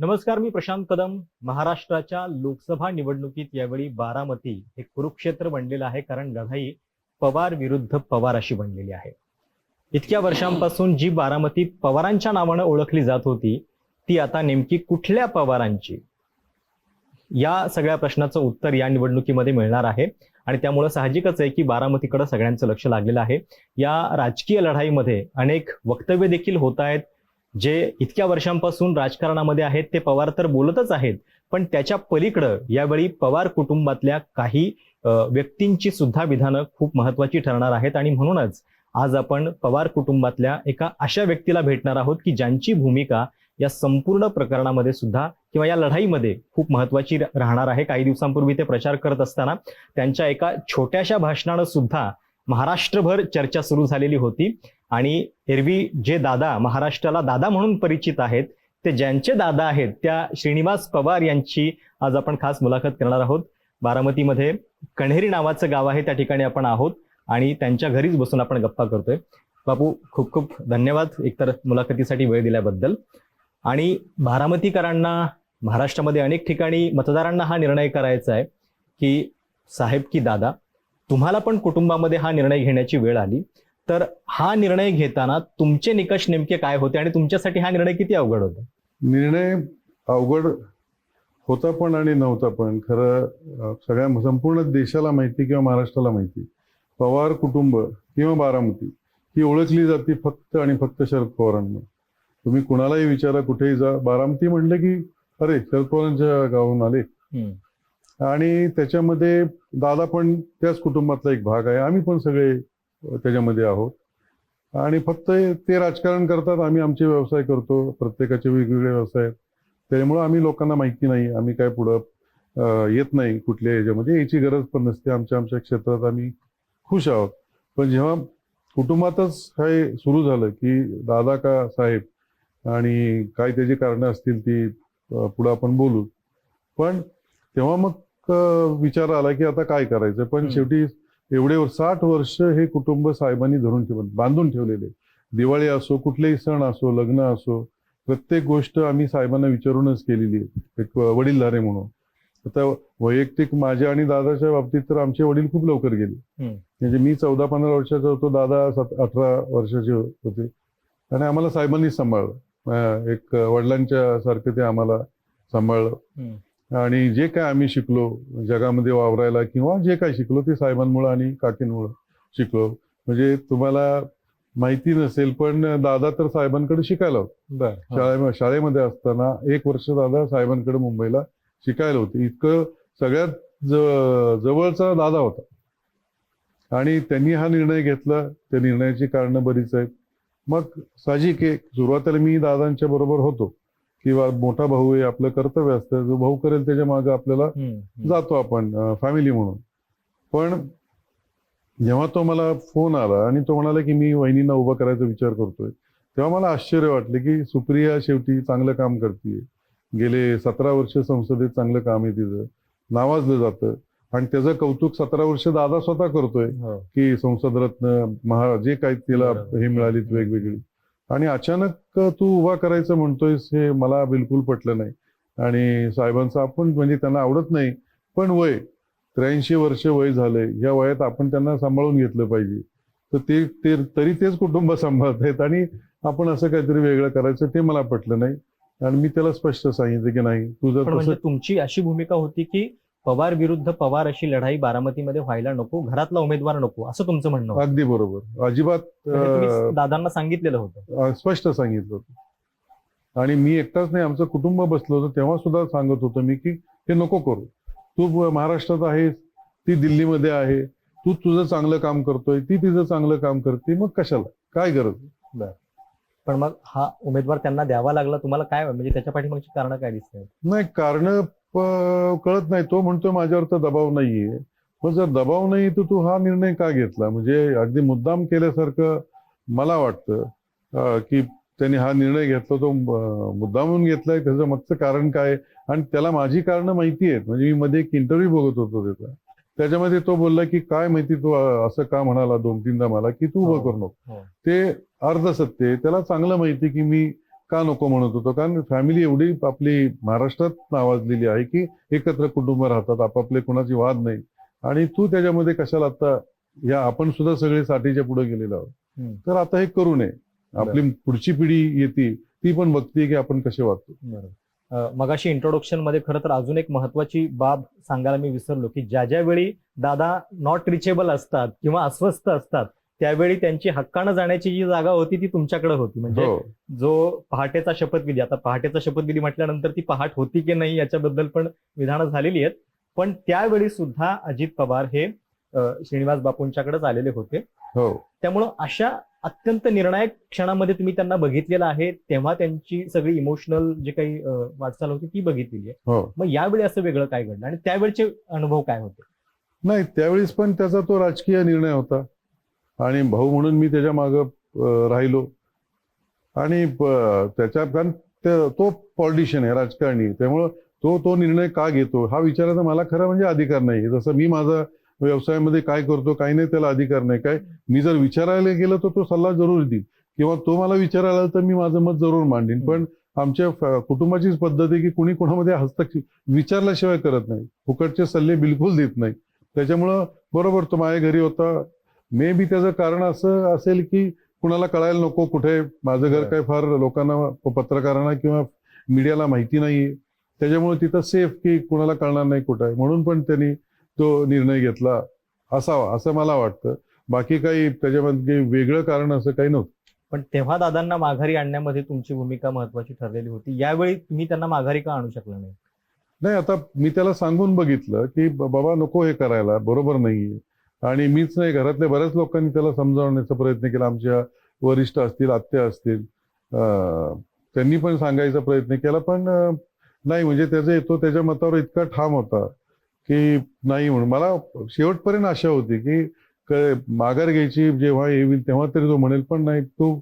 नमस्कार मी प्रशांत कदम. महाराष्ट्राच्या लोकसभा निवडणुकीत यावेळी बारामती हे कुरुक्षेत्र बनलेलं आहे कारण लढाई पवार विरुद्ध पवार अशी बनलेली आहे. इतक्या वर्षांपासून जी बारामती पवारांच्या नावानं ओळखली जात होती ती आता नेमकी कुठल्या पवारांची? या सगळ्या प्रश्नाचं उत्तर या निवडणुकीमध्ये मिळणार आहे. आणि त्यामुळं साहजिकच आहे की बारामतीकडे सगळ्यांचं लक्ष लागलेलं आहे. या राजकीय लढाईमध्ये अनेक वक्तव्य देखील होत आहेत. जे इतक्या वर्षांपासून राजकारणामध्ये आहेत ते पवार तर बोलतच आहेत पण त्याच्या पलीकडं यावेळी पवार कुटुंबातल्या काही व्यक्तींची सुद्धा विधानं खूप महत्वाची ठरणार आहेत आणि म्हणूनच आज आपण पवार कुटुंबातल्या एका अशा व्यक्तीला भेटणार आहोत की ज्यांची भूमिका या संपूर्ण प्रकरणामध्ये सुद्धा किंवा या लढाईमध्ये खूप महत्वाची राहणार आहे. काही दिवसांपूर्वी ते प्रचार करत असताना त्यांच्या एका छोट्याशा भाषणानं सुद्धा महाराष्ट्रभर चर्चा सुरू झालेली होती. आणि एरवी जे दादा महाराष्ट्राला दादा म्हणून परिचित आहेत ते ज्यांचे दादा आहेत त्या श्रीनिवास पवार यांची आज आपण खास मुलाखत करणार आहोत. बारामतीमध्ये कण्हेरी नावाचं गाव आहे त्या ठिकाणी आपण आहोत आणि त्यांच्या घरीच बसून आपण गप्पा करतोय. बापू खूप खूप धन्यवाद एकतर मुलाखतीसाठी वेळ दिल्याबद्दल. आणि बारामतीकरांना महाराष्ट्रामध्ये अनेक ठिकाणी मतदारांना हा निर्णय करायचा आहे की साहेब की दादा तुम्हाला पण कुटुंबामध्ये हा निर्णय घेण्याची वेळ आली. तर हा निर्णय घेताना तुमचे निकष नेमके काय होते आणि तुमच्यासाठी हा निर्णय किती अवघड होता? निर्णय अवघड होता पण आणि नव्हता पण. खरं सगळ्या संपूर्ण देशाला माहिती किंवा महाराष्ट्राला माहिती. पवार कुटुंब किंवा बारामती ही ओळखली जाते फक्त आणि फक्त शरद पवारांना. तुम्ही कुणालाही विचारा कुठेही जा. बारामती म्हणलं की अरे शरद पवारांच्या गावाहून आले. आणि त्याच्यामध्ये दादा पण त्याच कुटुंबातला एक भाग आहे. आम्ही पण सगळे त्याच्यामध्ये आहोत. आणि फक्त ते राजकारण करतात आम्ही आमचे व्यवसाय करतो प्रत्येकाचे वेगवेगळे व्यवसाय आहेत. त्यामुळे आम्ही लोकांना माहिती नाही आम्ही काय पुढं येत नाही कुठल्या याच्यामध्ये याची गरज पण नसते आमच्या आमच्या क्षेत्रात आम्ही खुश आहोत. पण जेव्हा कुटुंबातच हे सुरू झालं की दादा का साहेब आणि काय त्याची कारणं असतील ती पुढं आपण बोलू. पण तेव्हा मग विचार आला की आता काय करायचं? पण. शेवटी एवढे साठ वर्ष हे कुटुंब साहेबांनी धरून ठेव बांधून ठेवलेले. दिवाळी असो कुठलेही सण असो लग्न असो प्रत्येक गोष्ट आम्ही साहेबांना विचारूनच केलेली आहे. एक वडीलधारे म्हणून. आता वैयक्तिक माझ्या आणि दादाच्या बाबतीत तर आमचे वडील खूप लवकर गेले. म्हणजे मी चौदा पंधरा वर्षाचा होतो दादा सात अठरा वर्षाचे होते. आणि आम्हाला साहेबांनीच सांभाळलं. एक वडिलांच्या सारखं ते आम्हाला सांभाळलं. आणि जे काय आम्ही शिकलो जगामध्ये वावरायला किंवा जे काय शिकलो ते साहेबांमुळे आणि काकींमुळे शिकलो. म्हणजे तुम्हाला माहिती नसेल पण दादा तर साहेबांकडे शिकायला होता. बर शाळे शाळेमध्ये असताना एक वर्ष दादा साहेबांकडे मुंबईला शिकायला होते. इतकं सगळ्यात जवळचा दादा होता. आणि त्यांनी हा निर्णय घेतला. त्या निर्णयाची कारणं बरीच आहेत. मग साहजिक आहे. सुरुवातीला मी दादांच्या बरोबर होतो. किंवा मोठा भाऊ आहे आपलं कर्तव्य असतं जो भाऊ करेल त्याच्यामागे आपल्याला जातो आपण फॅमिली म्हणून. पण जेव्हा तो मला फोन आला आणि तो म्हणाला की मी वहिनींना उभा करायचा विचार करतोय तेव्हा मला आश्चर्य वाटले की सुप्रिया शेवटी चांगलं काम करते गेले सतरा वर्ष संसदेत चांगलं काम आहे तिचं नावाजलं जातं. आणि त्याचं कौतुक सतरा वर्ष दादा स्वतः करतोय हो. की संसद रत्न महा जे काही तिला. हे मिळालीत वेगवेगळी. आणि अचानक तू उभा करायचं म्हणतोयस हे मला बिलकुल पटलं नाही. आणि साहेबांचं आपण म्हणजे त्यांना आवडत नाही. पण वय त्र्याऐंशी वर्ष वय झालंय. या वयात आपण त्यांना सांभाळून घेतलं पाहिजे. तर ते ते तरी तेच कुटुंब सांभाळत आहेत आणि आपण असं काहीतरी वेगळं करायचं ते मला पटलं नाही. आणि मी त्याला स्पष्ट सांगितलं की नाही. तुझं म्हणजे तुमची अशी भूमिका होती की पवार विरुद्ध पवार अशी लढाई बारामतीमध्ये व्हायला नको घरातला उमेदवार नको असं तुमचं म्हणणं होतं. अगदी बरोबर. अजिबात म्हणजे तुम्ही दादांना सांगितलेलं होतं. अं, स्पष्ट सांगितलं होतं. आणि मी एकटाच नाही आमचं कुटुंब बसलं होतं तेव्हा सुद्धा सांगत होतो मी की हे नको करू. तू ब- महाराष्ट्रात आहेस ती दिल्लीमध्ये आहे तू तुझं चांगलं काम करतोय ती तिचं चांगलं काम करते मग कशाला? काय गरज पण मग हा उमेदवार त्यांना द्यावा लागला तुम्हाला काय म्हणजे त्याच्या पाठीमागची कारण काय दिसत नाही कारण कळत नाही. तो म्हणतोय माझ्यावर तर दबाव नाहीये. पण जर दबाव नाही तर तू हा निर्णय का घेतला? म्हणजे अगदी मुद्दाम केल्यासारखं मला वाटतं की त्यांनी हा निर्णय घेतला तो मुद्दामून घेतलाय. त्याचं मागचं कारण काय? आणि त्याला माझी कारणं माहिती आहेत. म्हणजे मी मध्ये एक इंटरव्ह्यू बघत होतो त्याचा. त्याच्यामध्ये तो बोलला की काय माहिती तू असं का म्हणाला दोन तीनदा मला की तू उभं हो, करू नको. हो. ते अर्ध सत्य आहे. त्याला चांगलं माहिती की मी का नको म्हणत होतो? कारण फॅमिली एवढी आपली महाराष्ट्रात नावाजलेली आहे की एकत्र कुटुंब राहतात आपापले कोणाची वाद नाही. आणि तू त्याच्यामध्ये कशाला आता या आपण सुद्धा सगळे साठीच्या पुढे गेलेलो आहोत. तर आता हे करू नये. आपली पुढची पिढी येते ती पण बघते की आपण कसे वागतो. मगाशी इंट्रोडक्शनमध्ये खरं तर अजून एक महत्वाची बाब सांगायला मी विसरलो की ज्या ज्या वेळी दादा नॉट रिचेबल असतात किंवा अस्वस्थ असतात त्यावेळी त्यांची हक्कानं जाण्याची जी जागा होती ती तुमच्याकडे होती. म्हणजे हो. जो पहाटेचा शपथविधी आता पहाटेचा शपथविधी म्हटल्यानंतर ती पहाट होती की नाही याच्याबद्दल पण विधानं झालेली आहेत. पण त्यावेळी सुद्धा अजित पवार हे श्रीनिवास बापूंच्याकडेच आलेले होते. हो. त्यामुळं अशा अत्यंत निर्णायक क्षणामध्ये तुम्ही त्यांना बघितलेलं आहे तेव्हा त्यांची सगळी इमोशनल जे काही वाटचाल होती ती बघितलेली आहे. हो. मग यावेळी असं वेगळं काय घडलं आणि त्यावेळचे अनुभव काय होते? नाही त्यावेळेस पण त्याचा तो राजकीय निर्णय होता. आणि भाऊ म्हणून मी त्याच्या मागं राहिलो. आणि त्याच्या कारण तो पॉलिटिशियन आहे राजकारणी. त्यामुळं तो तो निर्णय का घेतो? हा विचारायचा मला खरं म्हणजे अधिकार नाही. जसं मी माझा व्यवसायामध्ये काय करतो काय नाही त्याला अधिकार नाही. काय मी जर विचारायला गेलो तर तो सल्ला जरूर देईल. किंवा तो मला विचारायला आला तर मी माझं मत जरूर मांडीन. पण आमच्या कुटुंबाचीच पद्धत आहे की कुणी कोणामध्ये हस्तक्षेप विचारल्याशिवाय करत नाही. फुकटचे सल्ले बिलकुल देत नाही. त्याच्यामुळं बरोबर तो माझ्या घरी होता. मे बी त्याचं कारण असं असेल की कुणाला कळायला नको कुठे माझं घर. काय फार लोकांना पत्रकारांना किंवा मीडियाला माहिती नाहीये. त्याच्यामुळे तिथं सेफ की कुणाला कळणार नाही कुठं. आहे म्हणून पण त्यांनी तो निर्णय घेतला असावा असं मला वाटतं. बाकी काही त्याच्यामध्ये वेगळं कारण असं काही नव्हतं. पण तेव्हा दादांना माघारी आणण्यामध्ये तुमची भूमिका महत्वाची ठरलेली होती. यावेळी तुम्ही त्यांना माघारी का आणू शकला नाही? नाही आता मी त्याला सांगून बघितलं की बाबा नको हे करायला. बरोबर नाहीये. आणि मीच नाही घरातल्या बऱ्याच लोकांनी त्याला समजावण्याचा प्रयत्न केला. आमच्या वरिष्ठ असतील आत्या असतील त्यांनी पण सांगायचा प्रयत्न केला पण नाही म्हणजे त्याचा येतो त्याच्या मतावर इतका ठाम होता की नाही म्हणून. मला शेवटपर्यंत आशा होती की माघार घ्यायची जेव्हा येईल तेव्हा तरी तो म्हणेल पण नाही तो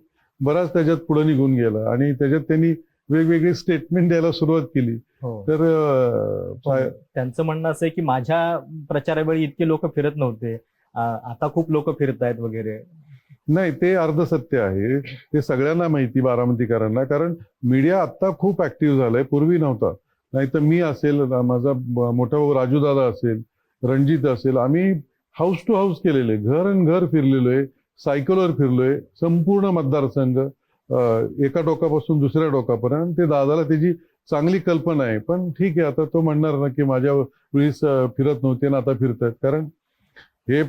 बराच त्याच्यात पुढे निघून गेला. आणि त्याच्यात त्यांनी वेगवेगळी स्टेटमेंट द्यायला सुरुवात केली. हो. तर त्यांचं म्हणणं असं आहे की माझ्या प्रचारावेळी इतके लोक फिरत नव्हते. आता खूप लोक फिरत आहेत वगैरे. नाही ते अर्धसत्य आहे. ते सगळ्यांना माहिती बारामतीकरांना. कारण मीडिया आता खूप ऍक्टिव्ह झालाय. पूर्वी नव्हता. नाही तर मी असेल माझा मोठा भाऊ राजू दादा असेल रणजित असेल आम्ही हाऊस टू हाऊस केलेले. घर अन घर फिरलेलो आहे सायकलवर फिरलोय. संपूर्ण मतदारसंघ. एका टोकापासून दुसऱ्या टोकापर्यंत ते दादाला त्याची चांगली कल्पना आहे. पण ठीक आहे आता तो म्हणणार ना की माझ्या वेळेस फिरत नव्हते ना आता फिरतायत कारण हे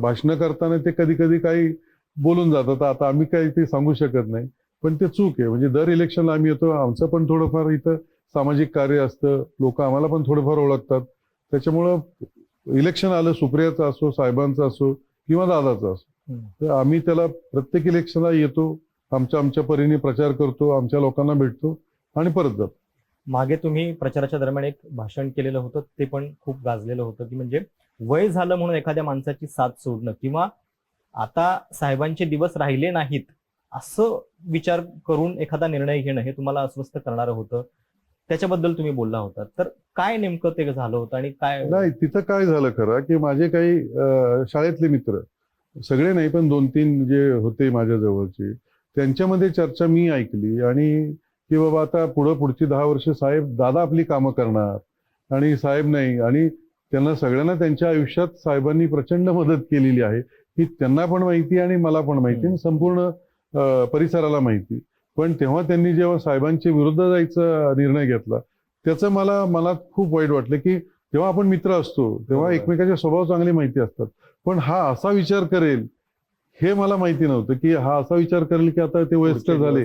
भाषण करताना ते कधी कधी काही बोलून जातात. आता आम्ही काही ते सांगू शकत नाही. पण ते चूक आहे. म्हणजे दर इलेक्शनला आम्ही येतो. आमचं पण थोडंफार इथं सामाजिक कार्य असतं. लोक आम्हाला पण थोडंफार ओळखतात. त्याच्यामुळं इलेक्शन आलं सुप्रियाचं असो साहेबांचं असो किंवा दादाचं असो. तर आम्ही त्याला प्रत्येक इलेक्शनला येतो. आमच्या आमच्या परीने प्रचार करतो आमच्या लोकांना भेटतो आणि परत जातो. मागे तुम्ही प्रचाराच्या दरम्यान एक भाषण केलेलं होतं ते पण खूप गाजलेलं होतं की म्हणजे वय झालं म्हणून एखाद्या माणसाची साथ सोडणं किंवा आता साहेबांचे दिवस राहिले नाहीत असं विचार करून एखादा निर्णय घेणं हे तुम्हाला अस्वस्थ करणारं होतं. त्याच्याबद्दल तुम्ही बोलला होता. तर काय नेमकं ते झालं होतं आणि काय नाही तिथं काय झालं खरं की माझे काही शाळेतले मित्र सगळे नाही पण दोन तीन जे होते माझ्या जवळचे त्यांच्यामध्ये चर्चा मी ऐकली आणि की बाबा आता पुढं पुढची दहा वर्ष साहेब दादा आपली कामं करणार आणि साहेब नाही आणि त्यांना सगळ्यांना त्यांच्या आयुष्यात साहेबांनी प्रचंड मदत केलेली आहे. ही त्यांना पण माहिती आणि मला पण माहिती आणि संपूर्ण परिसराला माहिती. पण तेव्हा त्यांनी जेव्हा साहेबांच्या विरुद्ध जायचा निर्णय घेतला त्याचं मला मला खूप वाईट वाटलं की जेव्हा आपण मित्र असतो तेव्हा. एकमेकाचे स्वभाव चांगले माहिती असतात. पण हा असा विचार करेल हे मला माहिती नव्हतं की हा असा विचार करेल की आता ते वयस्कर झाले?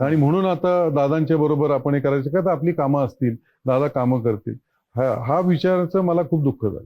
आणि म्हणून आता दादांच्या बरोबर आपण हे करायचं का तर आपली कामं असतील दादा कामं करतील. हा हा विचाराचं मला खूप दुःख झालं.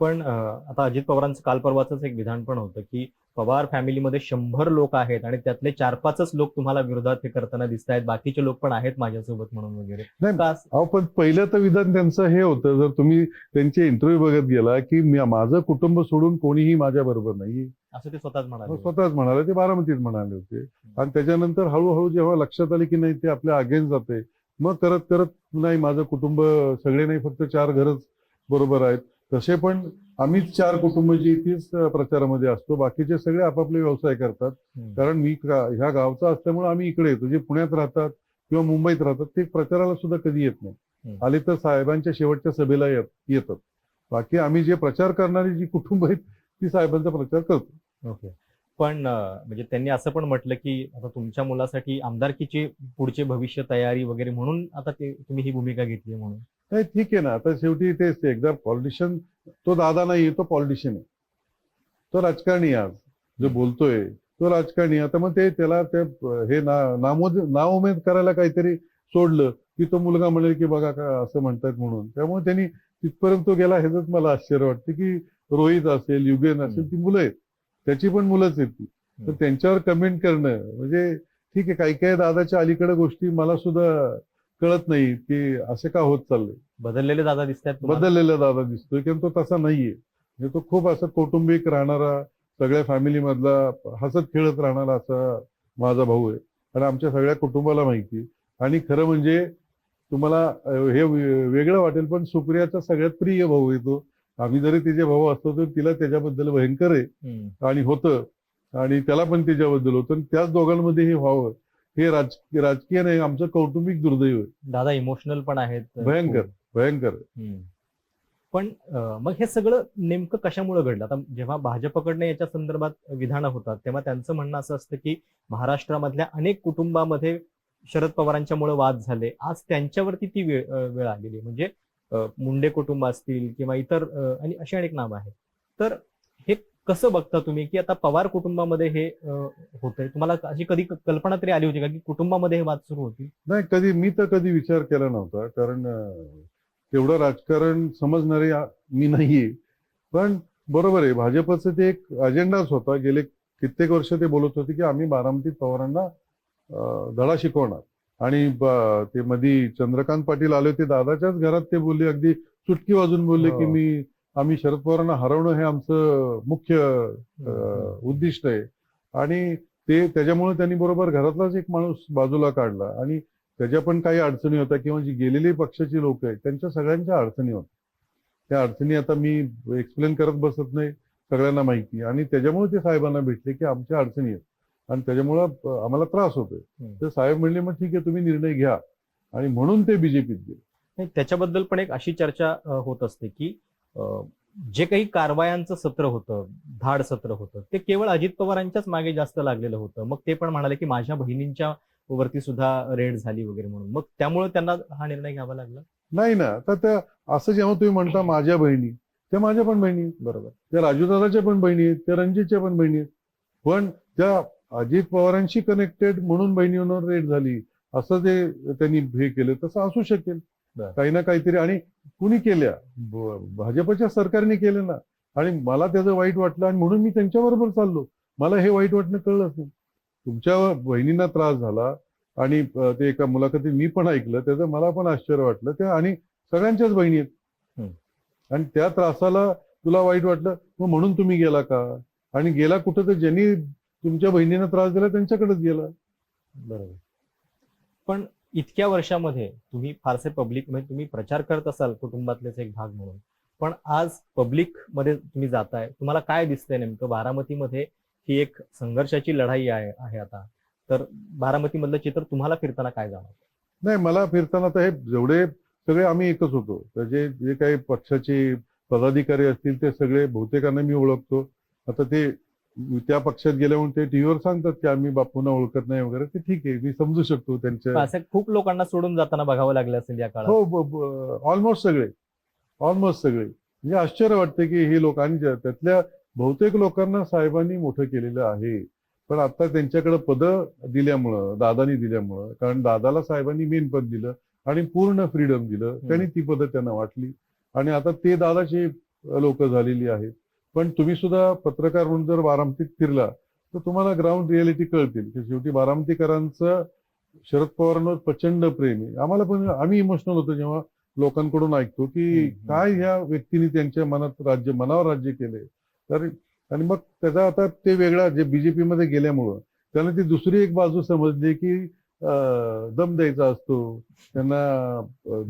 पण आता अजित पवारांचं काल परवाच एक विधान पण होतं की पवार फॅमिलीमध्ये शंभर लोक आहेत आणि त्यातले चार पाचच लोक तुम्हाला विरोधात हे करताना दिसत आहेत बाकीचे लोक पण आहेत माझ्यासोबत म्हणून वगैरे. नाही, पण पहिलं तर विधान त्यांचं हे होतं. जर तुम्ही त्यांचे इंटरव्ह्यू बघत गेला की माझं कुटुंब सोडून कोणीही माझ्या बरोबर नाही असं ते स्वतःच म्हणाले स्वतःच म्हणाले ते बारामतीत म्हणाले होते. आणि त्याच्यानंतर हळूहळू जेव्हा लक्षात आले की नाही ते आपल्या अगेन्स्ट जाते. मग करत करत नाही माझं कुटुंब सगळे नाही फक्त चार घरच बरोबर आहेत. तसे पण आम्हीच चार कुटुंब जी तीच अं, प्रचारामध्ये असतो. बाकीचे सगळे आपापले व्यवसाय करतात. कारण मी ह्या गावचा असल्यामुळे आम्ही इकडे येतो. जे पुण्यात राहतात किंवा मुंबईत राहतात ते प्रचाराला सुद्धा कधी येत नाही. आले तर साहेबांच्या शेवटच्या सभेला येत- येतात. बाकी आम्ही जे प्रचार करणारी जी कुटुंब आहेत ती साहेबांचा प्रचार करतो. ओके. पण म्हणजे त्यांनी असं पण म्हटलं की आता तुमच्या मुलासाठी आमदारकीची पुढचे भविष्य तयारी वगैरे म्हणून आता ते तुम्ही ही भूमिका घेतली म्हणून. नाही ठीक आहे ना. आता शेवटी तेच ते एकदा पॉलिटिशियन तो दादा नाही तो पॉलिटिशियन आहे. तो राजकारणी आज जो बोलतोय तो राजकारणी. आता मग ते त्याला ते हे ना नामोद नाउमेद करायला काहीतरी सोडलं की तो मुलगा म्हणेल की बघा का असं म्हणतात म्हणून. त्यामुळे त्यांनी तिथपर्यंत तो गेला ह्याच मला आश्चर्य वाटतं की रोहित असेल युगेन असेल ती मुलं आहेत. त्याची पण मुलंच आहेत ती. तर. त्यांच्यावर कमेंट करणं म्हणजे ठीक आहे काही काही दादाच्या अलीकडे गोष्टी मला सुद्धा कळत नाही की असे का होत चाललंय. बदललेले दादा दिसतात बदललेला दादा दिसतोय कारण तो तसा नाहीये. म्हणजे तो खूप असं कौटुंबिक राहणारा सगळ्या फॅमिली मधला हसत खेळत राहणारा असा माझा भाऊ आहे. आणि आमच्या सगळ्या कुटुंबाला माहिती आणि खरं म्हणजे तुम्हाला हे वेगळं वाटेल पण सुप्रियाचा सगळ्यात प्रिय भाऊ आहे तो. आम्ही जरी तिचे भाऊ असतो तर तिला त्याच्याबद्दल भयंकर आहे. आणि होतं. आणि त्याला पण त्याच्याबद्दल होतं. आणि त्याच दोघांमध्ये हे व्हावं हे राज राजकीय नाही आमचं कौटुंबिक दुर्दैव आहे. दादा इमोशनल पण आहेत. भयंकर. भयंकर. पण मग हे सगळं नेमकं कशामुळे घडलं? आता जेव्हा भाजपकडनं याच्या संदर्भात विधानं होतात तेव्हा त्यांचं म्हणणं असं असतं की महाराष्ट्रामधल्या अनेक कुटुंबामध्ये शरद पवारांच्यामुळे वाद झाले. आज त्यांच्यावरती ती वेळ आलेली. म्हणजे मुंडे कुटुंब असतील किंवा इतर आणि अशी अनेक नावं आहेत. तर हे कसं बघता तुम्ही की आता पवार कुटुंबामध्ये हे होतंय? तुम्हाला अशी कधी कल्पना तरी आली होती का की कुटुंबामध्ये हे वाद सुरू होतील? नाही कधी मी तर कधी विचार केला नव्हता. कारण तेवढं राजकारण समजणारे मी नाहीये. पण बरोबर आहे भाजपचं ते एक अजेंडाच होता. गेले कित्येक वर्ष ते बोलत होते की आम्ही बारामतीत पवारांना धडा शिकवणार. आणि ते मधी चंद्रकांत पाटील आले होते दादाच्याच घरात ते बोलले अगदी चुटकी वाजून बोलले की हो. मी आम्ही शरद पवारांना हरवणं हे आमचं मुख्य उद्दिष्ट आहे. आणि ते त्याच्यामुळे त्यांनी बरोबर घरातलाच एक माणूस बाजूला काढला. आणि त्याच्या पण काही अडचणी होत्या किंवा जी गेलेली पक्षाची लोक आहेत त्यांच्या सगळ्यांच्या अडचणी होत्या. त्या अडचणी आता मी एक्सप्लेन करत बसत नाही सगळ्यांना माहिती आणि त्याच्यामुळे ते साहेबांना भेटले की आमच्या अडचणी आहेत. आणि त्याच्यामुळं आम्हाला त्रास होतोय. तर साहेब म्हणले मग ठीक आहे तुम्ही निर्णय घ्या. आणि म्हणून ते बीजेपीत गेले. नाही त्याच्याबद्दल पण एक अशी चर्चा होत असते की जे काही कारवायांचं सत्र होतं धाड सत्र होतं ते केवळ अजित पवारांच्याच मागे जास्त लागलेलं होतं. मग ते पण म्हणाले की माझ्या बहिणींच्या वरती सुद्धा रेड झाली वगैरे म्हणून. मग त्यामुळे त्यांना हा निर्णय घ्यावा लागला? नाही ना. तर त्या असं जेव्हा तुम्ही म्हणता माझ्या बहिणी त्या माझ्या पण बहिणी आहेत. बरोबर. त्या राजूदादाच्या पण बहिणी आहेत त्या रणजितच्या पण बहिणी आहेत. पण त्या अजित पवारांशी कनेक्टेड म्हणून बहिणीवर रेट झाली असं ते त्यांनी हे केलं तसं असू शकेल. काही ना काहीतरी आणि कुणी केल्या? भाजपच्या सरकारने केलं ना. आणि मला त्याचं वाईट वाटलं आणि म्हणून मी त्यांच्याबरोबर चाललो. मला हे वाईट वाटणं कळलंच नाही. तुमच्या बहिणींना त्रास झाला आणि ते एका मुलाखतीत मी पण ऐकलं त्याचं मला पण आश्चर्य वाटलं. त्या आणि सगळ्यांच्याच बहिणी आहेत. आणि त्या त्रासाला तुला वाईट वाटलं? मग म्हणून तुम्ही गेला का? आणि गेला कुठं तर ज्यांनी तुमच्या बहिणीला त्रास दिला त्यांच्याकडेच गेला. बरोबर. पण इतक्या वर्षामध्ये तुम्ही फारसे पब्लिक म्हणजे तुम्ही प्रचार करत असाल कुटुंबातलेच एक भाग म्हणून. पण आज पब्लिकमध्ये तुम्ही जाताय तुम्हाला काय दिसतंय नेमकं? बारामतीमध्ये ही एक संघर्षाची लढाई आहे आहे आता. तर बारामतीमधलं चित्र तुम्हाला फिरताना काय जाणवतं? नाही मला फिरताना तर हे जेवढे सगळे आम्ही एकच होतो. तर जे जे काही पक्षाचे पदाधिकारी असतील ते सगळे बहुतेकांना मी ओळखतो. आता ते त्या पक्षात गेल्यामुळे ते टीव्हीवर सांगतात की आम्ही बापूंना ओळखत नाही वगैरे. ते ठीक आहे मी समजू शकतो त्यांच्या असं खूप लोकांना सोडून जाताना बघावं लागलं असेल या काळात. हो ऑलमोस्ट सगळे. ऑलमोस्ट सगळे. म्हणजे आश्चर्य वाटते की हे लोक आणि त्यातल्या बहुतेक लोकांना साहेबांनी मोठं केलेलं आहे. पण आता त्यांच्याकडे पद दिल्यामुळं दादानी दिल्यामुळं कारण दादाला साहेबांनी मेन पद दिलं आणि पूर्ण फ्रीडम दिलं त्यांनी ती पद त्यांना वाटली. आणि आता ते दादाची लोक झालेली आहेत. पण तुम्ही सुद्धा पत्रकार म्हणून जर बारामतीत फिरला तर तुम्हाला ग्राउंड रियालिटी कळतील की शेवटी बारामतीकरांचं शरद पवारांवर प्रचंड प्रेम आहे. आम्हाला पण आम्ही इमोशनल होतो जेव्हा लोकांकडून ऐकतो की. काय ह्या व्यक्तीने त्यांच्या मनात राज्य मनावर राज्य केले तर आणि मग त्याचा आता ते वेगळा जे बीजेपी मध्ये गेल्यामुळं त्यांना ती दुसरी एक बाजू समजली की दम द्यायचा असतो. त्यांना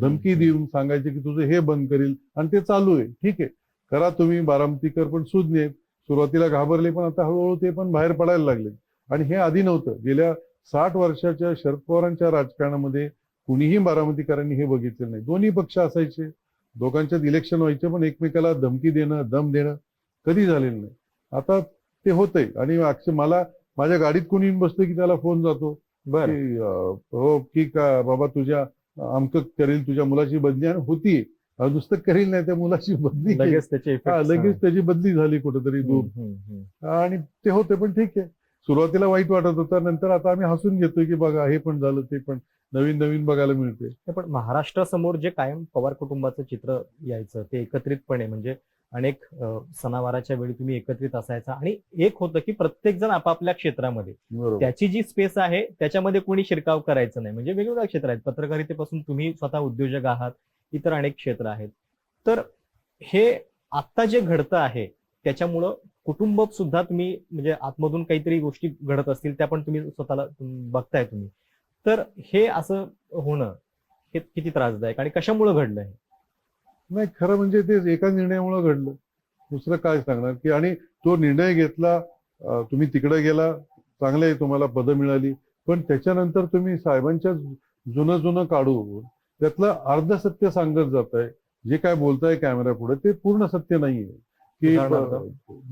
धमकी देऊन सांगायचे की तुझं हे बंद करील. आणि ते चालू आहे. ठीक आहे. करा तुम्ही बारामतीकर पण सुज्ञ सुरुवातीला घाबरले पण आता हळूहळू ते पण बाहेर पडायला लागले. आणि हे आधी नव्हतं. गेल्या साठ वर्षाच्या शरद पवारांच्या राजकारणामध्ये कुणीही बारामतीकरांनी हे बघितलं नाही. दोन्ही पक्ष असायचे. दोघांच्यात इलेक्शन व्हायचे पण एकमेकाला धमकी देणं दम देणं कधी झालेलं नाही. आता ते होतंय. आणि मला माझ्या गाडीत कोणी येऊन बसतो की त्याला फोन जातो. बर. हो की का बाबा तुझ्या अमक करेल तुझ्या मुलाची बदली. आणि होती. नुसतं करेल नाही त्या मुलाची बदली. लगेच त्याचे effects, लगेच त्याची बदली झाली कुठेतरी दूर. आणि ते होते पण ठीक आहे. सुरुवातीला वाईट वाटत होतं. नंतर आता आम्ही हसून घेतोय की बघा हे पण झालं ते पण नवीन नवीन बघायला मिळते पण महाराष्ट्रासमोर जे कायम पवार कुटुंबाचं चित्र यायचं ते एकत्रितपणे म्हणजे अनेक सणावाराच्या वेळी तुम्ही एकत्रित असायचा. आणि एक होतं की प्रत्येक जण आपापल्या क्षेत्रामध्ये. त्याची जी स्पेस आहे त्याच्यामध्ये कोणी शिरकाव करायचं नाही. म्हणजे वेगवेगळ्या क्षेत्र आहेत. पत्रकारितेपासून तुम्ही स्वतः उद्योजक आहात इतर अनेक क्षेत्र आहेत. तर हे आत्ता जे घडतं आहे त्याच्यामुळं कुटुंब सुद्धा तुम्ही म्हणजे आतमधून काहीतरी गोष्टी घडत असतील त्या पण तुम्ही स्वतःला बघताय तुम्ही. तर हे असं होणं हे किती त्रासदायक आणि कशामुळे घडलं हे नाही खरं म्हणजे ते एका निर्णयामुळे घडलं. दुसरं काय सांगणार की आणि तो निर्णय घेतला तुम्ही तिकडे गेला चांगले तुम्हाला पदं मिळाली पण त्याच्यानंतर तुम्ही साहेबांच्या जुनं जुनं काढून त्यातलं अर्ध सत्य सांगत जात आहे जे काय बोलताय कॅमेरा पुढे ते पूर्ण सत्य नाहीये. की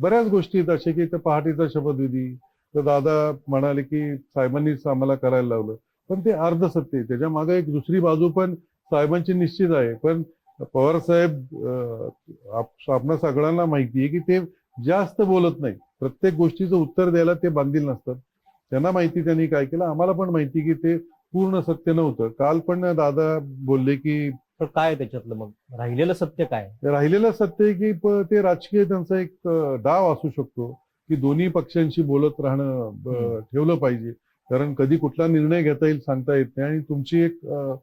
बऱ्याच गोष्टी आहेत अशा की त्या पहाटेचा शपथविधी तर दादा म्हणाले की साहेबांनीच आम्हाला करायला लावलं पण ते अर्ध सत्य आहे. त्याच्यामागे एक दुसरी बाजू पण साहेबांची निश्चित आहे पण पवार साहेब आपणा सगळ्यांना माहिती आहे की ते जास्त बोलत नाही प्रत्येक गोष्टीचं उत्तर द्यायला ते बांधील नसतात. त्यांना माहिती त्यांनी काय केलं. आम्हाला पण माहिती की ते पूर्ण सत्य नव्हतं. काल पण दादा बोलले की तर काय त्याच्यातलं मग? राहिलेलं सत्य काय राहिलेलं सत्य की ते राजकीय त्यांचा एक डाव असू शकतो की दोन्ही पक्षांशी बोलत राहणं. ठेवलं पाहिजे. कारण कधी कुठला निर्णय घेता येईल सांगता येत नाही. आणि तुमची एक अं,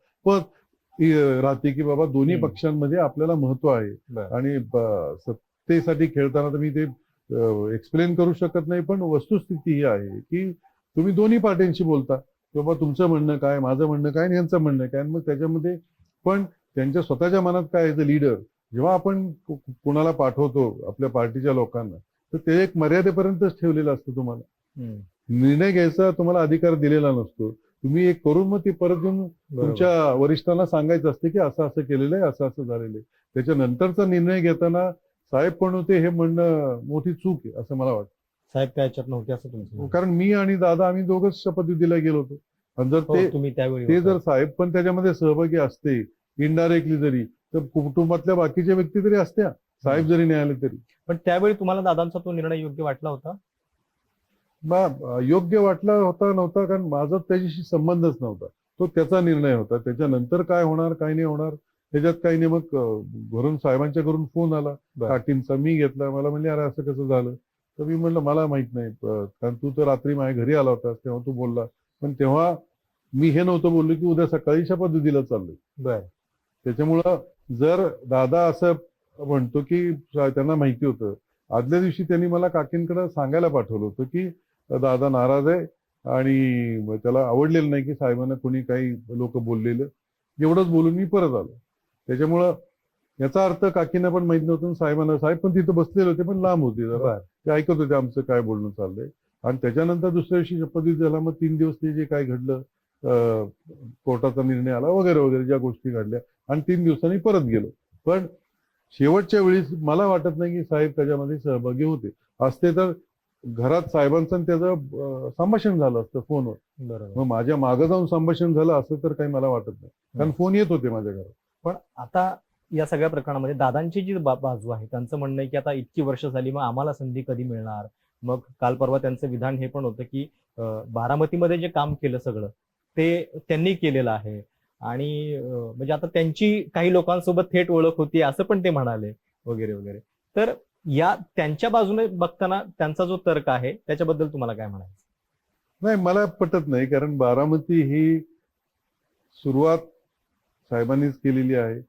राहते की बाबा दोन्ही. पक्षांमध्ये आपल्याला महत्त्व आहे. आणि सत्तेसाठी खेळताना तर मी ते एक्सप्लेन करू शकत नाही पण वस्तुस्थिती ही आहे की तुम्ही दोन्ही पार्ट्यांशी बोलता. की बाबा तुमचं म्हणणं काय माझं म्हणणं काय आणि यांचं म्हणणं काय? आणि मग त्याच्यामध्ये पण त्यांच्या स्वतःच्या मनात काय आहे लीडर जेव्हा आपण कुणाला पाठवतो आपल्या पार्टीच्या लोकांना तर ते एक मर्यादेपर्यंतच ठेवलेलं असतं तुम्हाला. निर्णय घ्यायचा तुम्हाला अधिकार दिलेला नसतो. तुम्ही एक करून मग ती परत येऊन. तुमच्या वरिष्ठांना सांगायचं असते की असं असं केलेलं आहे असं असं झालेलं आहे त्याच्यानंतरचा निर्णय घेताना साहेब पण होते हे म्हणणं मोठी चूक आहे असं मला वाटतं साहेब काय याच्यात नव्हते असं तुमचं. कारण मी आणि दादा आम्ही दोघंच शपथविधीला गेलो होतो आणि जर हो, ते तुम्ही त्यावेळी ते. जर साहेब पण त्याच्यामध्ये सहभागी असते इनडायरेक्टली जरी तर कुटुंबातल्या बाकीच्या व्यक्ती तरी असत्या साहेब जरी नाही आले तरी पण त्यावेळी तुम्हाला दादांचा तो निर्णय योग्य वाटला होता योग्य वाटला होता नव्हता कारण माझा त्याच्याशी संबंधच नव्हता. तो त्याचा निर्णय होता. त्याच्यानंतर काय होणार काय नाही होणार? त्याच्यात काही नाही. मग घरून साहेबांच्या घरून फोन आला. काकींचा मी घेतला. मला म्हणले अरे असं कसं झालं? तर मी म्हणलं मला माहीत नाही. कारण तू तर रात्री माझ्या घरी आला होतास तेव्हा तू बोलला. पण तेव्हा मी हे नव्हतं बोललो की उद्या सकाळी शपथविधीला चाललोय. बर. त्याच्यामुळं जर दादा असं म्हणतो की त्यांना माहिती होतं. आदल्या दिवशी त्यांनी मला काकींकडे सांगायला पाठवलं होतं की दादा नाराज आहे. आणि त्याला आवडलेलं नाही की साहेबांना कोणी काही लोक बोललेलं. एवढंच बोलून मी परत आलो. त्याच्यामुळं याचा अर्थ काकींना पण माहीत नव्हतं साहेबांना साहेब पण तिथं बसलेले होते पण लांब होते जरा. ते ऐकत होते आमचं काय बोलणं चाललंय. आणि त्याच्यानंतर दुसऱ्या दिवशी शपथविधी झाला मग तीन दिवस ते जे काय घडलं कोर्टाचा निर्णय आला वगैरे वगैरे ज्या गोष्टी घडल्या. आणि तीन दिवसांनी परत गेलो. पण शेवटच्या वेळी मला वाटत नाही की साहेब त्याच्यामध्ये सहभागी होते. असते तर घरात साहेबांचं त्याचं संभाषण झालं असतं फोनवर. बरोबर. मग माझ्या मागं जाऊन संभाषण झालं असं तर काही मला वाटत नाही. कारण फोन येत होते माझ्या घरात. पण आता या सगळ्या प्रकरणामध्ये दादांची जी बा- बाजू आहे त्यांचं म्हणणं आहे की आता इतकी वर्ष झाली मग आम्हाला संधी कधी मिळणार? मग काल परवा त्यांचं विधान हे पण होतं की बारामतीमध्ये जे काम केलं सगळं ते त्यांनी केलेलं आहे. आणि म्हणजे आता त्यांची काही लोकांसोबत थेट ओळख होती असं पण ते म्हणाले वगैरे वगैरे. तर या त्यांच्या बाजूने बघताना त्यांचा जो तर्क आहे त्याच्याबद्दल तुम्हाला काय म्हणायचं? नाही मला पटत नाही कारण बारामती ही सुरुवात साहेबांनीच केलेली आहे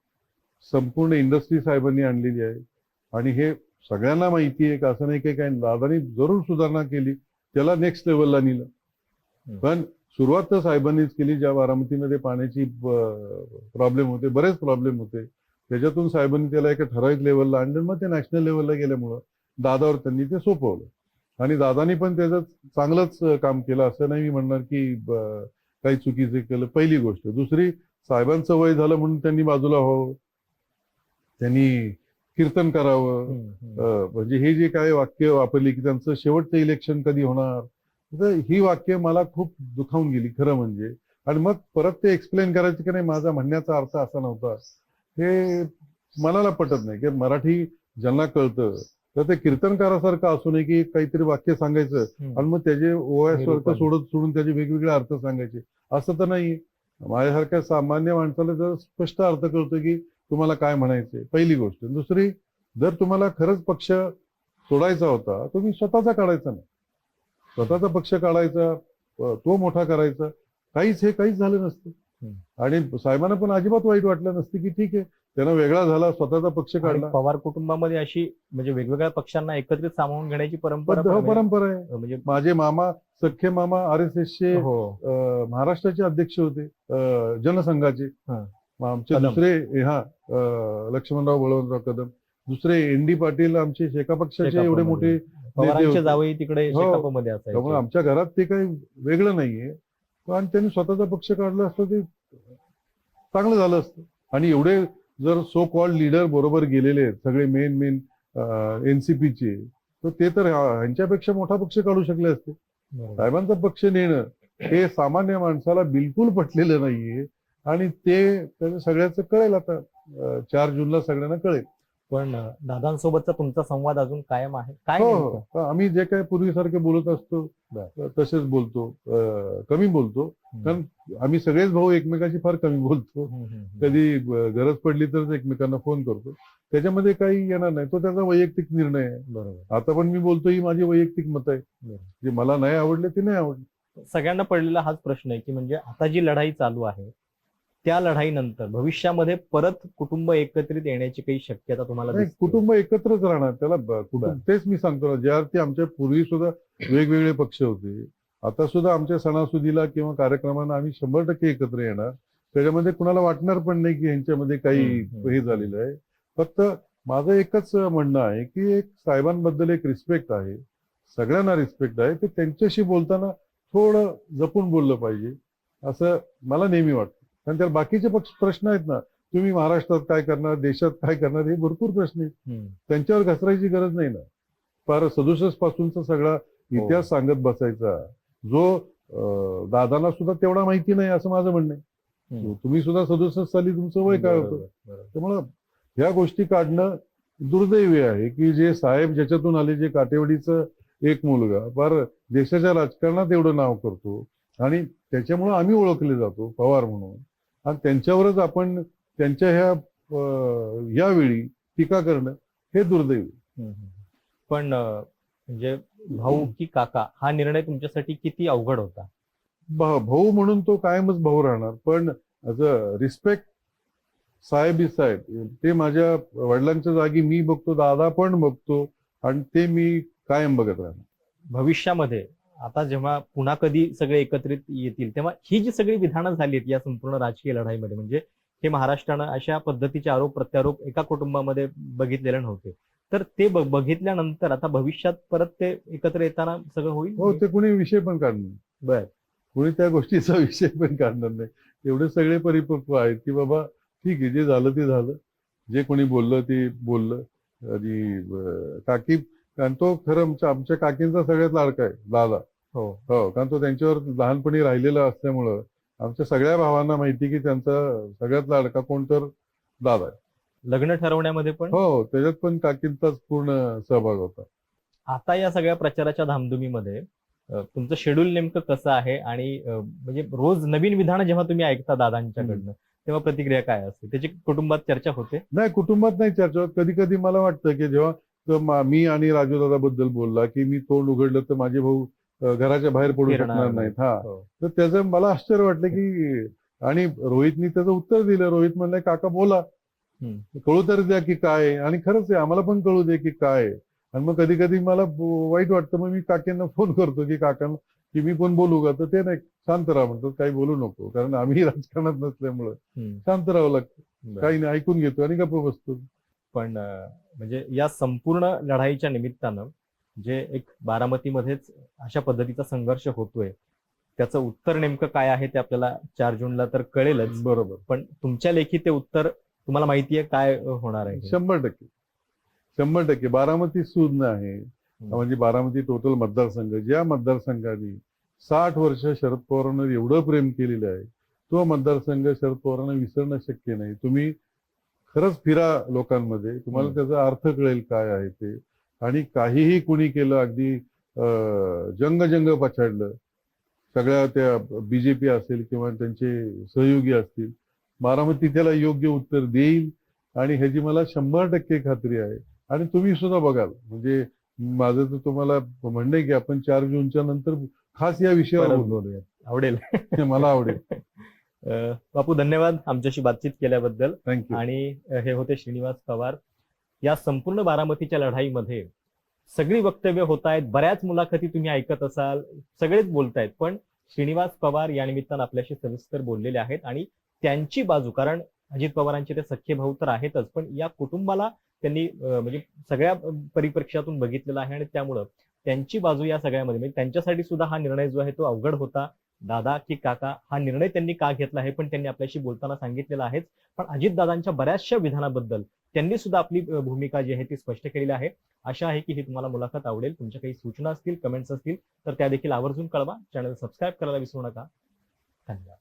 संपूर्ण इंडस्ट्री साहेबांनी आणलेली आहे आणि हे सगळ्यांना माहिती आहे का असं नाही की काय दादानी जरूर सुधारणा केली त्याला नेक्स्ट लेवलला नेलं. पण सुरुवात तर साहेबांनीच केली ज्या बारामतीमध्ये पाण्याची प्रॉब्लेम होते बरेच प्रॉब्लेम होते. त्याच्यातून साहेबांनी त्याला एका ठराविक लेवलला आणलं आणि मग ते नॅशनल लेवलला गेल्यामुळं दादावर त्यांनी ते सोपवलं. आणि दादानी पण त्याचं चांगलंच काम केलं असं नाही मी म्हणणार की काही चुकीचं केलं. पहिली गोष्ट. दुसरी साहेबांचं वय झालं म्हणून त्यांनी बाजूला व्हावं. त्यांनी कीर्तन करावं. म्हणजे हे जे काय वाक्य वापरली की त्यांचं शेवटचं इलेक्शन कधी होणार? तर ही वाक्य मला खूप दुखावून गेली खरं म्हणजे. आणि मग परत ते एक्सप्लेन करायचे की नाही माझा म्हणण्याचा अर्थ असा नव्हता. हे मनाला पटत नाही की मराठी ज्यांना कळतं तर ते कीर्तनकारासारखं असू नये की काहीतरी वाक्य सांगायचं. आणि मग त्याचे ओएस अर्थ निरूपण. सोडत सोडून त्याचे वेगवेगळे अर्थ सांगायचे असं तर नाही माझ्यासारख्या सामान्य माणसाला जर स्पष्ट अर्थ कळतो की तुम्हाला काय म्हणायचंय पहिली गोष्ट दुसरी जर तुम्हाला खरंच पक्ष सोडायचा होता तुम्ही स्वतःचा काढायचा नाही स्वतःचा पक्ष काढायचा तो मोठा करायचा काहीच हे काहीच झालं नसतं. आणि साहेबांना पण अजिबात वाईट वाटलं नसतं की ठीक आहे त्यांना वेगळा झाला स्वतःचा पक्ष काढला पवार कुटुंबामध्ये अशी म्हणजे वेगवेगळ्या पक्षांना एकत्रित सामावून घेण्याची परंपरा. परंपरा आहे म्हणजे माझे मामा सख्खे मामा आर एस एसचे हो महाराष्ट्राचे अध्यक्ष होते जनसंघाचे आमचे. दुसरे हा लक्ष्मणराव बळवंतराव कदम दुसरे एन डी पाटील आमचे शेका पक्षाचे एवढे. मोठे. जावई तिकडे हो. त्यामुळे आमच्या घरात ते काही वेगळं नाहीये पण त्यांनी स्वतःचा पक्ष काढला असतं ते चांगलं झालं असतं. आणि एवढे जर सो कॉल्ड लीडर बरोबर गेलेले आहेत सगळे मेन मेन एनसीपीचे तर ते तर ह्यांच्यापेक्षा मोठा पक्ष काढू शकले असते. साहेबांचा पक्ष नेणं हे सामान्य माणसाला बिलकुल पटलेलं नाहीये. आणि ते त्याचं सगळ्याचं कळेल आता चार जूनला सगळ्यांना कळेल. पण दादांसोबतचा तुमचा संवाद अजून कायम आहे? काय हो नेमकं? हो. आम्ही जे काही पूर्वीसारखे बोलत असतो बर. तसेच बोलतो. अं, कमी बोलतो. कारण आम्ही सगळेच भाऊ एकमेकाशी फार कमी बोलतो. हम्म, हम्म, हम्म. कधी गरज पडली तरच एकमेकांना फोन करतो. त्याच्यामध्ये काही येणार नाही. तो त्याचा वैयक्तिक निर्णय आहे. बरोबर. आता पण मी बोलतो ही माझी वैयक्तिक मत आहे बरं. जे मला नाही आवडले ते नाही आवडले. सगळ्यांना पडलेला हाच प्रश्न आहे की म्हणजे आता जी लढाई चालू आहे त्या लढाईनंतर भविष्यामध्ये परत कुटुंब एकत्रित येण्याची काही शक्यता तुम्हाला दिसते? कुटुंब एकत्रच राहणार त्याला ब- तेच मी सांगतो ना ज्या अर्थी आमच्या पूर्वी सुद्धा वेगवेगळे पक्ष होते आता सुद्धा आमच्या सणासुदीला किंवा कार्यक्रमांना आम्ही शंभर टक्के एकत्र येणार. त्याच्यामध्ये कुणाला वाटणार पण नाही की यांच्यामध्ये काही हम्म, हम्म. हे झालेलं आहे. फक्त माझं एकच म्हणणं आहे की एक साहेबांबद्दल एक रिस्पेक्ट आहे. सगळ्यांना रिस्पेक्ट आहे. की त्यांच्याशी बोलताना थोडं जपून बोललं पाहिजे. असं मला नेहमी वाटतं. कारण त्याला बाकीचे पक्ष प्रश्न आहेत ना तुम्ही महाराष्ट्रात काय करणार देशात काय करणार हे भरपूर प्रश्न आहेत. त्यांच्यावर घसरायची गरज नाही ना. फार सदुसष्ट पासूनचा सगळा इतिहास सांगत बसायचा. जो अं, दादांना सुद्धा तेवढा माहिती नाही असं माझं म्हणणं आहे. तुम्ही सुद्धा सदुसष्ट साली तुमचं वय काय होतं. त्यामुळं ह्या गोष्टी काढणं दुर्दैवी आहे की जे साहेब ज्याच्यातून आले जे काटेवाडीचं एक मुलगा फार देशाच्या राजकारणात एवढं नाव करतो आणि त्याच्यामुळं आम्ही ओळखले जातो पवार म्हणून. आणि त्यांच्यावरच आपण त्यांच्या ह्या अं, यावेळी टीका करणं हे दुर्दैवी. पण अं, म्हणजे भाऊ की काका हा निर्णय तुमच्यासाठी किती अवघड होता? भाऊ म्हणून तो कायमच भाऊ राहणार पण रिस्पेक्ट साहेब इज साहेब. ते माझ्या वडिलांच्या जागी मी बघतो दादा पण बघतो आणि ते मी कायम बघत राहणार. भविष्यामध्ये आता जेव्हा पुन्हा कधी सगळे एकत्रित येतील तेव्हा ही जी सगळी विधानं झाली आहेत या संपूर्ण राजकीय लढाईमध्ये म्हणजे हे महाराष्ट्रानं अशा पद्धतीचे आरोप प्रत्यारोप एका कुटुंबामध्ये बघितलेले नव्हते. तर ते बघितल्यानंतर आता भविष्यात परत ते एकत्र येताना सगळं होईल? हो ते कुणी विषय पण काढणार. बर. कुणी त्या गोष्टीचा विषय पण काढणार नाही. एवढे सगळे परिपक्व आहेत की बाबा ठीक आहे जे झालं ते झालं. जे कोणी बोललं ते बोललं. आणि काकी कारण तो खरं आमच्या आमच्या काकींचा सगळ्यात लाडका आहे दादा. हो. हो कारण तो त्यांच्यावर लहानपणी राहिलेला असल्यामुळं आमच्या सगळ्या भावांना माहिती की त्यांचा सगळ्यात लाडका कोण तर दादा आहे. लग्न ठरवण्यामध्ये पण? हो त्याच्यात पण काकींचाच पूर्ण सहभाग होता. आता या सगळ्या प्रचाराच्या धामधुमीमध्ये अ, तुमचं शेड्यूल नेमकं कसं आहे? आणि अ, म्हणजे रोज नवीन विधानं जेव्हा तुम्ही ऐकता दादांच्याकडनं तेव्हा प्रतिक्रिया काय असते? त्याची कुटुंबात चर्चा होते? नाही कुटुंबात नाही चर्चा होत. कधी कधी मला वाटतं की जेव्हा तो मा- आणि राजू बद्दल बोलला की मी तोंड उघडलं तर माझे भाऊ घराच्या बाहेर पडू शकणार नाही. नाहीत हा हो. तर त्याचं मला आश्चर्य वाटलं की आणि रोहितनी त्याचं उत्तर दिलं रोहित म्हणलं काका बोला. कळू तर द्या की काय आहे." आणि खरंच आहे आम्हाला पण कळू दे की काय. आणि मग कधी कधी मला वाईट वाटतं मग मी काकींना फोन करतो की काकांना की मी पण बोलू का तर ते नाही शांत राहा म्हणतात काही बोलू नको कारण आम्ही राजकारणात नसल्यामुळं शांत राहावं लागतं. काही नाही ऐकून घेतो आणि गप्प बसतो पण म्हणजे या संपूर्ण लढाईच्या निमित्तानं जे एक बारामतीमध्येच अशा पद्धतीचा संघर्ष होतोय त्याचं उत्तर नेमकं काय आहे ते आपल्याला चार जूनला तर कळेलच. बरोबर. पण तुमच्या लेखी ते उत्तर तुम्हाला माहितीये काय होणार आहे? शंभर टक्के. शंभर टक्के. बारामती सुज्ञ आहे. म्हणजे बारामती टोटल मतदारसंघ. ज्या मतदारसंघाने साठ वर्ष शरद पवारांवर एवढं प्रेम केलेलं आहे तो मतदारसंघ शरद पवारांना विसरणं शक्य नाही. तुम्ही खरंच फिरा लोकांमध्ये. तुम्हाला. त्याचा अर्थ कळेल काय आहे ते. आणि काहीही कुणी केलं अगदी जंग जंग पछाडलं. सगळ्या त्या बीजेपी असेल किंवा त्यांचे सहयोगी असतील बारामती त्याला योग्य उत्तर देईल. आणि ह्याची मला शंभर टक्के खात्री आहे. आणि तुम्ही सुद्धा बघाल. म्हणजे माझं तर तुम्हाला म्हणणं आहे की आपण चार जूनच्या नंतर खास या विषयावर बोलूया आवडेल. मला आवडेल. बापू धन्यवाद आमच्याशी बातचीत केल्याबद्दल. थँक्यू आणि हे होते श्रीनिवास पवार. या संपूर्ण बारामतीच्या लढाईमध्ये सगळी वक्तव्य होत आहेत बऱ्याच मुलाखती तुम्ही ऐकत असाल सगळेच बोलतायत. पण श्रीनिवास पवार या निमित्तानं आपल्याशी सविस्तर बोललेले आहेत आणि त्यांची बाजू कारण अजित पवारांचे ते सख्खे भाऊ तर आहेतच पण या कुटुंबाला त्यांनी म्हणजे सगळ्या परिप्रेक्ष्यातून बघितलेलं आहे आणि त्यामुळं त्यांची बाजू या सगळ्यामध्ये म्हणजे त्यांच्यासाठी सुद्धा हा निर्णय जो आहे तो अवघड होता. दादा की काका हा निर्णय त्यांनी का घेतला आहे पण त्यांनी आपल्याशी बोलताना सांगितलेलं आहेच. पण अजितदादांच्या बऱ्याचशा विधानाबद्दल त्यांनी सुद्धा आपली भूमिका जी आहे ती स्पष्ट केलेली आहे. आशा आहे की ही तुम्हाला मुलाखत आवडेल. तुमच्या काही सूचना असतील कमेंट्स असतील तर त्या देखील आवर्जून कळवा. चॅनल सबस्क्राईब करायला विसरू नका. धन्यवाद.